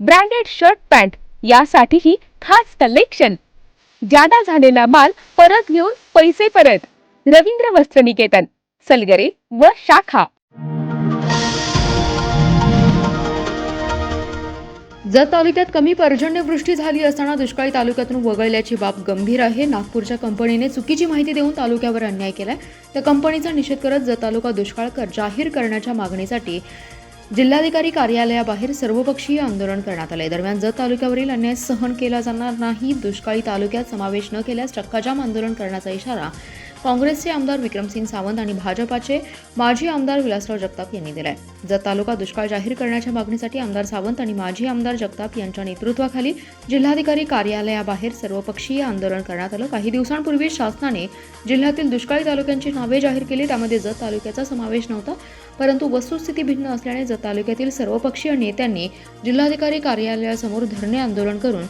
branded shirt pant यासाठीही खास collection. जादा झालेला माल परत घेऊन पैसे परत. रवींद्र वस्त्र निकेतन सलगरे व शाखा. जत तालुक्यात कमी पर्जन्यवृष्टी झाली असताना दुष्काळी तालुक्यातून वगळल्याची बाब गंभीर आहे. नागपूरच्या कंपनीने चुकीची माहिती देऊन तालुक्यावर अन्याय केलाय. त्या कंपनीचा निषेध करत जत तालुका दुष्काळ कर जाहीर करण्याच्या मागणीसाठी जिल्हाधिकारी कार्यालयाबाहेर सर्वपक्षीय आंदोलन करण्यात आले दरम्यान जत तालुक्यावरील अन्याय सहन केला जाणार नाही. दुष्काळी तालुक्यात समावेश न केल्यास चक्काजाम आंदोलन करण्याचा इशारा काँग्रेसचे आमदार विक्रमसिंग सावंत आणि भाजपाचे माजी आमदार विलासराव जगताप यांनी दिलाय. जत तालुका दुष्काळ जाहीर करण्याच्या मागणीसाठी आमदार सावंत आणि माजी आमदार जगताप यांच्या नेतृत्वाखाली जिल्हाधिकारी कार्यालयाबाहेर सर्वपक्षीय आंदोलन करण्यात आलं. काही दिवसांपूर्वी शासनाने जिल्ह्यातील दुष्काळी तालुक्यांची नावे जाहीर केली त्यामध्ये जत तालुक्याचा समावेश नव्हता. परंतु वस्तुस्थिती भिन्न असल्याने जत तालुक्यातील सर्वपक्षीय नेत्यांनी जिल्हाधिकारी कार्यालयासमोर धरणे आंदोलन करून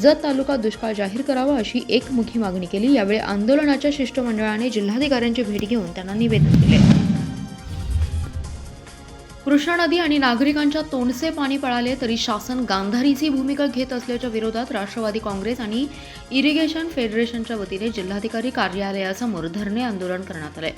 जत तालुका दुष्काळ जाहीर करावा अशी एकमुखी मागणी केली. यावेळी आंदोलनाच्या शिष्टमंडळाने जिल्हाधिकाऱ्यांची भेट घेऊन त्यांना निवेदन दिले. कृष्णा नदी आणि नागरिकांच्या तोंडसे पाणी पळाले तरी शासन गांधारीची भूमिका घेत असल्याच्या विरोधात राष्ट्रवादी काँग्रेस आणि इरिगेशन फेडरेशनच्या वतीने जिल्हाधिकारी कार्यालयासमोर धरणे आंदोलन करण्यात आले.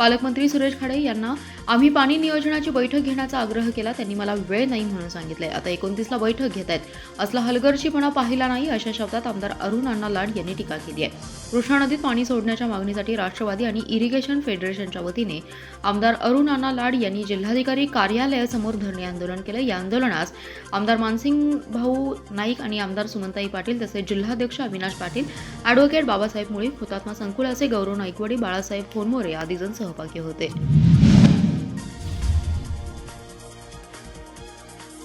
पालकमंत्री सुरेश खाडे यांना आम्ही पाणी नियोजनाची बैठक घेण्याचा आग्रह केला. त्यांनी मला वेळ नाही म्हणून सांगितले आता एकोणतीसला बैठक घेत आहेत. असला हलगर्जीपणा पाहिला नाही अशा शब्दात आमदार अरुण अण्णा लाड यांनी टीका केली आहे. कृष्णा नदीत पाणी सोडण्याच्या मागणीसाठी राष्ट्रवादी आणि इरिगेशन फेडरेशनच्या वतीने आमदार अरुण अण्णा लाड यांनी जिल्हाधिकारी कार्यालयासमोर धरणे आंदोलन केलं. या आंदोलनास आमदार मानसिंग भाऊ नाईक आणि आमदार सुमंताई पाटील तसेच जिल्हाध्यक्ष अविनाश पाटील ॲडव्होकेट बाबासाहेब मुळे हुतात्मा संकुलाचे गौरव नाईकवडी बाळासाहेब फोनमोरे आदी जण सहभागी होते.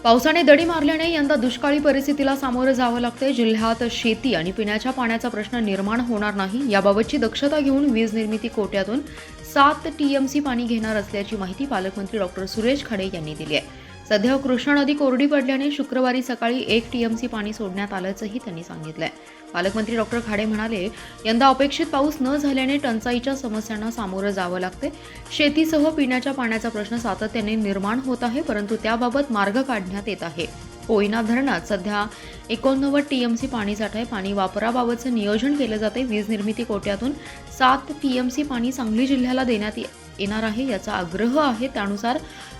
पावसाने दडी मारल्याने यंदा दुष्काळी परिस्थितीला सामोरं जावं लागतंय. जिल्ह्यात शेती आणि पिण्याच्या पाण्याचा प्रश्न निर्माण होणार नाही याबाबतची दक्षता घेऊन वीज निर्मिती कोट्यातून सात टीएमसी पाणी घेणार असल्याची माहिती पालकमंत्री डॉक्टर सुरेश खाडे यांनी दिली आहे. सध्या कृष्णा नदी कोरडी पडल्याने शुक्रवारी सकाळी एक टीएमसी पाणी सोडण्यात आल्याचंही त्यांनी सांगितलंय. पालकमंत्री डॉक्टर खाडे म्हणाले यंदा अपेक्षित पाऊस न झाल्याने टंचाईच्या समस्यांना सामोरं जावं लागते शेतीसह पिण्याच्या पाण्याचा प्रश्न सातत्याने निर्माण होत आहे परंतु त्याबाबत मार्ग काढण्यात येत आहे. कोयना धरणात सध्या एकोणनव्वद टीएमसी पाणीसाठा आहे पाणी वापराबाबतचं नियोजन केलं जाते वीज निर्मिती कोट्यातून सात टीएमसी पाणी सांगली जिल्ह्याला देण्यात ये- येणार आहे याचा आग्रह आहे. त्यानुसार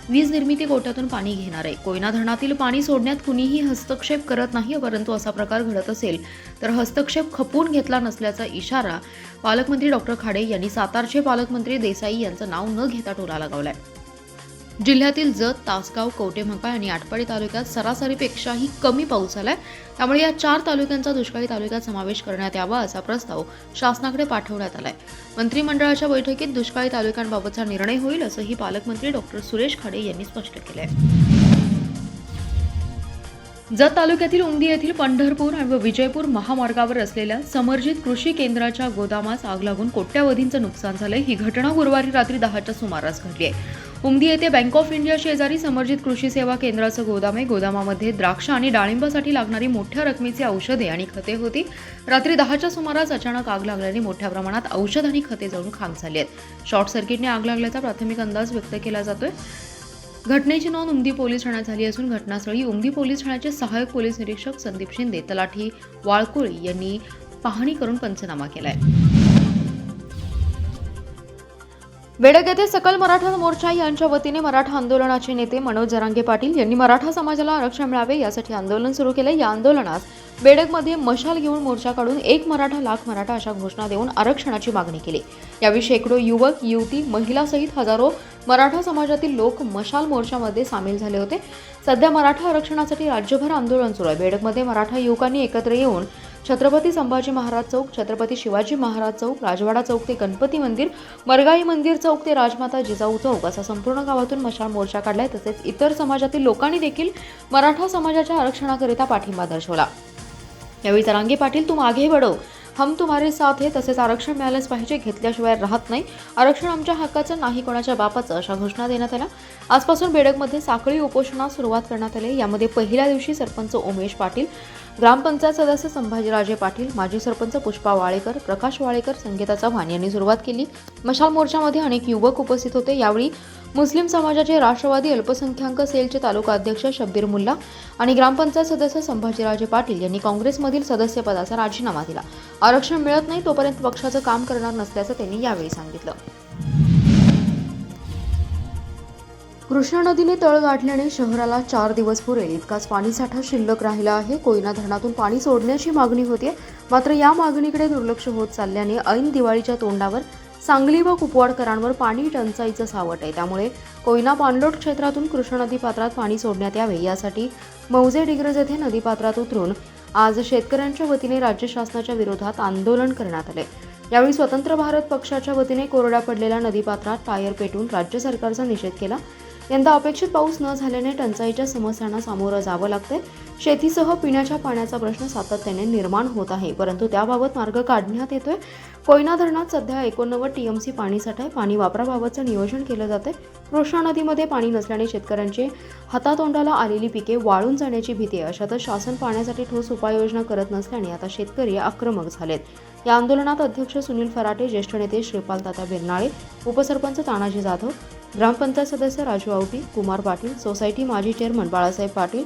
वीज निर्मिती गोठ्यातून पाणी घेणार आहे. कोयना धरणातील पाणी सोडण्यात कुणीही हस्तक्षेप करत नाही परंतु असा प्रकार घडत असेल तर हस्तक्षेप खपवून घेतला नसल्याचा इशारा पालकमंत्री डॉक्टर खाडे यांनी सातारचे पालकमंत्री देसाई यांचं नाव न घेता टोला लगावलाय. जिल्ह्यातील जत तासगाव कवटेमहाकाळ आणि आटपाडी तालुक्यात सरासरीपेक्षाही कमी पाऊस झालाय. त्यामुळे या चार तालुक्यांचा दुष्काळी तालुक्यात समावेश करण्यात यावा असा प्रस्ताव शासनाकडे पाठवण्यात आलाय. मंत्रिमंडळाच्या बैठकीत दुष्काळी तालुक्यांबाबतचा निर्णय होईल असंही पालकमंत्री डॉक्टर सुरेश खाडे यांनी स्पष्ट केलंय. जत तालुक्यातील उमदी येथील पंढरपूर आणि विजयपूर महामार्गावर असलेल्या समर्जित कृषी केंद्राच्या गोदामास आग लागून कोट्यावधींचं नुकसान झालंय. ही घटना गुरुवारी रात्री दहाच्या सुमारास घडली आहे. उमदी येथे बँक ऑफ इंडिया शेजारी समर्जित कृषी सेवा केंद्राचं गोदाम आहे गोदामामध्ये द्राक्ष आणि डाळिंबासाठी लागणारी मोठ्या रकमेची औषधे आणि खते होती. रात्री दहाच्या सुमारास अचानक आग लागल्याने मोठ्या प्रमाणात औषध आणि खते जळून खाक झाली आहेत. शॉर्ट सर्किटने आग लागल्याचा प्राथमिक अंदाज व्यक्त केला जातोय. घटनेची नोंद उमदी पोलीस ठाण्यात झाली असून घटनास्थळी उमदी पोलीस ठाण्याचे सहाय्यक पोलीस निरीक्षक संदीप शिंदे तलाठी वाळकुळी यांनी पाहणी करून पंचनामा केला आहे बेडक येथे सकल मराठा मोर्चा यांच्या वतीने मराठा आंदोलनाचे नेते मनोज जरांगे पाटील यांनी मराठा समाजाला आरक्षण मिळावे यासाठी आंदोलन सुरू केले. या आंदोलनात बेडकमध्ये मशाल घेऊन मोर्चा काढून एक मराठा लाख मराठा अशा घोषणा देऊन आरक्षणाची मागणी केली. यावेळी शेकडो युवक युवती महिलासहित हजारो मराठा समाजातील लोक मशाल मोर्चामध्ये सामील झाले होते. सध्या मराठा आरक्षणासाठी राज्यभर आंदोलन सुरू आहे. बेडकमध्ये मराठा युवकांनी एकत्र येऊन छत्रपती संभाजी महाराज चौक छत्रपती शिवाजी महाराज चौक राजवाडा चौक ते गणपती मंदिर मरगाई मंदिर चौक ते राजमाता जिजाऊ चौक असा संपूर्ण गावातून मशाल मोर्चा काढलाय. तसेच इतर समाजातील लोकांनी देखील मराठा समाजाच्या आरक्षणाकरिता पाठिंबा दर्शवला. यावेळी तरांगे पाटील तू मागे बडव हम तुम्हारे साथ हे. तसेच आरक्षण मिळालंच पाहिजे घेतल्याशिवाय राहत नाही. आरक्षण आमच्या हक्काचं नाही कोणाच्या बापाचं अशा घोषणा देण्यात आल्या. आजपासून बेडकमध्ये साखळी उपोषणास सुरुवात करण्यात आली यामध्ये पहिल्या दिवशी सरपंच उमेश पाटील ग्रामपंचायत सदस्य संभाजीराजे पाटील माजी सरपंच पुष्पा वाळेकर प्रकाश वाळेकर संगीता चव्हाण यांनी सुरुवात केली. मशाल मोर्चामध्ये अनेक युवक उपस्थित होते. यावेळी मुस्लिम समाजाचे राष्ट्रवादी अल्पसंख्याक सेलचे तालुका अध्यक्ष शब्बीर मुल्ला आणि ग्रामपंचायत सदस्य संभाजीराजे पाटील यांनी काँग्रेसमधील सदस्यपदाचा राजीनामा दिला. आरक्षण मिळत नाही तोपर्यंत पक्षाचं काम करणार नसल्याचं त्यांनी यावेळी सांगितलं. कृष्णा नदीने तळ गाठल्याने शहराला चार दिवस पुरेल. इतकाच पाणीसाठा शिल्लक राहिला आहे. कोयना धरणातून पाणी सोडण्याची मागणी होती मात्र या मागणीकडे दुर्लक्ष होत चालल्याने ऐन दिवाळीच्या तोंडावर सांगली व कुपवाडकरांवर पाणी टंचाईचं सावट आहे. त्यामुळे कोयना पाणलोट क्षेत्रातून कृष्णा नदी पात्रात पाणी सोडण्यात यावे. यासाठी मौजे डिग्रज येथे नदीपात्रात उतरून आज शेतकऱ्यांच्या वतीने राज्य शासनाच्या विरोधात आंदोलन करण्यात आले. यावेळी स्वतंत्र भारत पक्षाच्या वतीने कोरड्या पडलेल्या नदीपात्रात टायर पेटून राज्य सरकारचा निषेध केला. यंदा अपेक्षित पाऊस न झाल्याने टंचाईच्या समस्यांना सामोरं जावं लागतंय. शेतीसह पिण्याच्या पाण्याचा प्रश्न सातत्याने निर्माण होत आहे. परंतु त्याबाबत मार्ग काढण्यात येतोय. कोयना धरणात सध्या एकोणनव्वद टीएमसी पाणीसाठा आहे पाणी वापराबाबतचं नियोजन केलं जातंय. कृष्णा नदीमध्ये पाणी नसल्याने शेतकऱ्यांचे हातातोंडाला आलेली पिके वाळून जाण्याची भीती आहे. अशातच शासन पाण्यासाठी ठोस उपाययोजना करत नसल्याने आता शेतकरी आक्रमक झालेत. या आंदोलनात अध्यक्ष सुनील फराटे ज्येष्ठ नेते श्रीपाल तात्या बिरनाळे उपसरपंच तानाजी जाधव ग्रामपंचायत सदस्य राजू आवटी कुमार पाटील सोसायटी माजी चेअरमन बाळासाहेब पाटील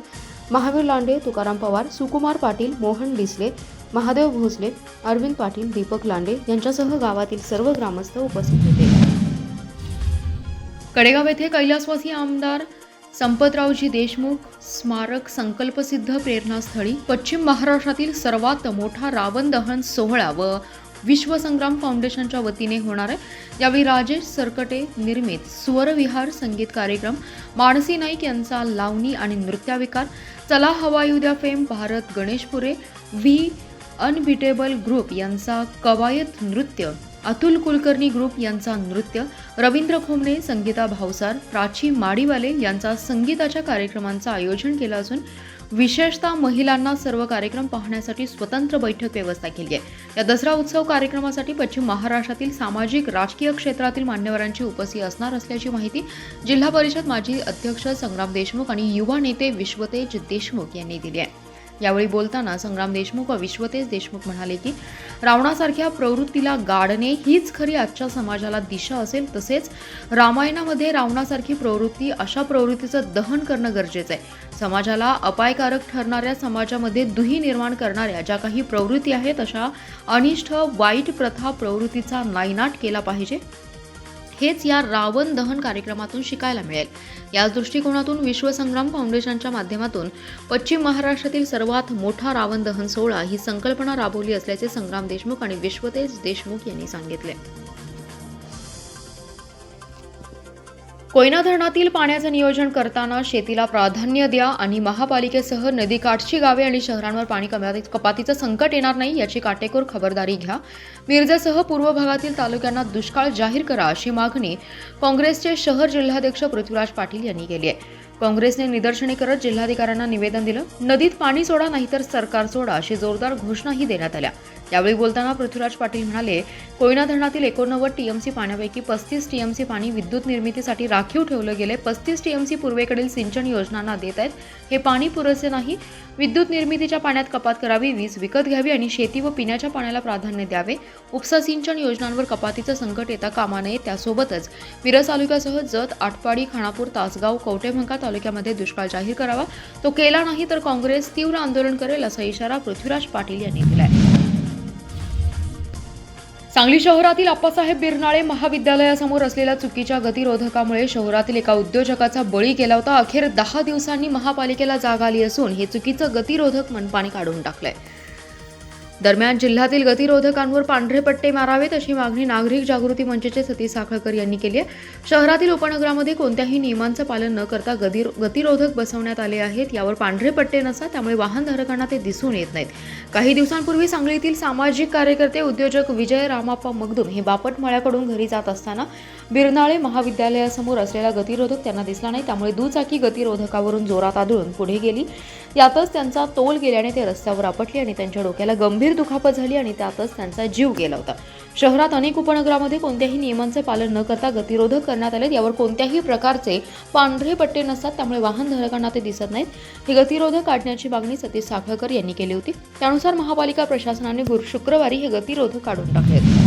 महावीर लांडे तुकाराम पवार सुकुमार पाटील मोहन डिसले महादेव भोसले अरविंद पाटील दीपक लांडे यांच्यासह गावातील सर्व ग्रामस्थ उपस्थित होते. कडेगाव येथे कैलासवासी आमदार संपतरावजी देशमुख स्मारक संकल्पसिद्ध प्रेरणास्थळी पश्चिम महाराष्ट्रातील सर्वात मोठा रावण दहन सोहळा व विश्वसंग्राम फाउंडेशनच्या वतीने होणार आहे. यावेळी राजेश सरकटे निर्मित स्वरविहार संगीत कार्यक्रम मानसी नाईक यांचा लावणी आणि नृत्याविकार Chala Hawa Dya fame Bharat Ganeshpure V unbeatable group यांचा कवायत नृत्य अतुल कुलकर्णी ग्रुप यांचा नृत्य रवींद्र खोमणे संगीता भावसार प्राची माडीवाले यांचा संगीताच्या कार्यक्रमांचं आयोजन केलं असून विशेषतः महिलांना सर्व कार्यक्रम पाहण्यासाठी स्वतंत्र बैठक व्यवस्था केली आहे. या दसरा उत्सव कार्यक्रमासाठी पश्चिम महाराष्ट्रातील सामाजिक राजकीय क्षेत्रातील मान्यवरांची उपस्थिती असणार असल्याची माहिती जिल्हा परिषद माजी अध्यक्ष संग्राम देशमुख आणि युवा नेते विश्वतेज देशमुख यांनी दिली आहे. यावेळी बोलताना संग्राम देशमुख व विश्वतेज देशमुख म्हणाले की रावणासारख्या प्रवृत्तीला गाडणे हीच खरी आजच्या समाजाला दिशा असेल तसेच रामायणामध्ये रावणासारखी प्रवृत्ती अशा प्रवृत्तीचं दहन करणं गरजेचं आहे. समाजाला अपायकारक ठरणाऱ्या समाजामध्ये दुही निर्माण करणाऱ्या ज्या काही प्रवृत्ती आहेत अशा अनिष्ट वाईट प्रथा प्रवृत्तीचा नायनाट केला पाहिजे. हेच या रावण दहन कार्यक्रमातून शिकायला मिळेल. याच दृष्टिकोनातून विश्वसंग्राम फाउंडेशनच्या माध्यमातून पश्चिम महाराष्ट्रातील सर्वात मोठा रावण दहन सोहळा ही संकल्पना राबवली असल्याचे संग्राम देशमुख आणि विश्वतेज देशमुख यांनी सांगितले. कोयना धरणातील पाण्याचं नियोजन करताना शेतीला प्राधान्य द्या आणि महापालिकेसह नदीकाठची गावे आणि शहरांवर पाणी कमी कपातीचं संकट येणार नाही याची काटेकोर खबरदारी घ्या. मिरजेसह पूर्व भागातील तालुक्यांना दुष्काळ जाहीर करा अशी मागणी काँग्रेसचे शहर जिल्हाध्यक्ष पृथ्वीराज पाटील यांनी केली आहे. काँग्रेसने निदर्शने करत जिल्हाधिकाऱ्यांना निवेदन दिलं नदीत पाणी सोडा नाहीतर सरकार सोडा अशी जोरदार घोषणाही देण्यात आल्या. यावेळी बोलताना पृथ्वीराज पाटील म्हणाले कोयना धरणातील एकोणनव्वद टीएमसी पाण्यापैकी पस्तीस टीएमसी पाणी विद्युत निर्मितीसाठी राखीव ठेवलं गेले पस्तीस टीएमसी पूर्वेकडील सिंचन योजनांना देत आहेत हे पाणी पुरेसे नाही विद्युत निर्मितीच्या पाण्यात कपात करावी वीज विकत घ्यावी आणि शेती व पिण्याच्या पाण्याला प्राधान्य द्यावे. उपसा सिंचन योजनांवर कपातीचं संकट येता कामा नये त्यासोबतच मिरज तालुक्यासह जत आटपाडी खानापूर तासगाव कवटेमंका तालुक्यामध्ये दुष्काळ जाहीर करावा. तो केला नाही तर काँग्रेस तीव्र आंदोलन करेल असा इशारा पृथ्वीराज पाटील यांनी दिलाय. सांगली शहरातील आप्पासाहेब बिरनाळे महाविद्यालयासमोर असलेल्या चुकीच्या गतिरोधकामुळे शहरातील एका उद्योजकाचा बळी गेला होता. अखेर दहा दिवसांनी महापालिकेला जाग आली असून हे चुकीचं गतिरोधक मनपाने काढून टाकलंय. दरम्यान जिल्ह्यातील गतिरोधकांवर पांढरे पट्टे मारावेत अशी मागणी नागरिक जागृती मंचचे सतीश साखळकर यांनी केली आहे. शहरातील उपनगरामध्ये कोणत्याही नियमांचं पालन न करता गदिर गतिरोधक बसवण्यात आले आहेत. यावर पांढरे पट्टे नसतात त्यामुळे वाहनधारकांना ते दिसून येत नाहीत. काही दिवसांपूर्वी सांगलीतील सामाजिक कार्यकर्ते उद्योजक विजय रामाप्पा मगदुम हे बापट मळ्याकडून घरी जात असताना बिरनाळे महाविद्यालयासमोर असलेला गतिरोधक त्यांना दिसला नाही. त्यामुळे दुचाकी गतिरोधकावरून जोरात आदळून पुढे गेली. यातच त्यांचा तोल गेल्याने ते रस्त्यावर आपटले आणि त्यांच्या डोक्याला गंभीर दुखापत झाली आणि त्यातच त्यांचा जीव गेला होता. शहरात अनेक उपनगरामध्ये कोणत्याही नियमांचे पालन न करता गतिरोधक करण्यात आले यावर कोणत्याही प्रकारचे पांढरे पट्टे नसतात. त्यामुळे वाहनधारकांना ते दिसत नाहीत. हे गतिरोधक काढण्याची मागणी सतीश साखळकर यांनी केली होती. त्यानुसार महापालिका प्रशासनाने गुरु शुक्रवारी हे गतिरोधक काढून टाकले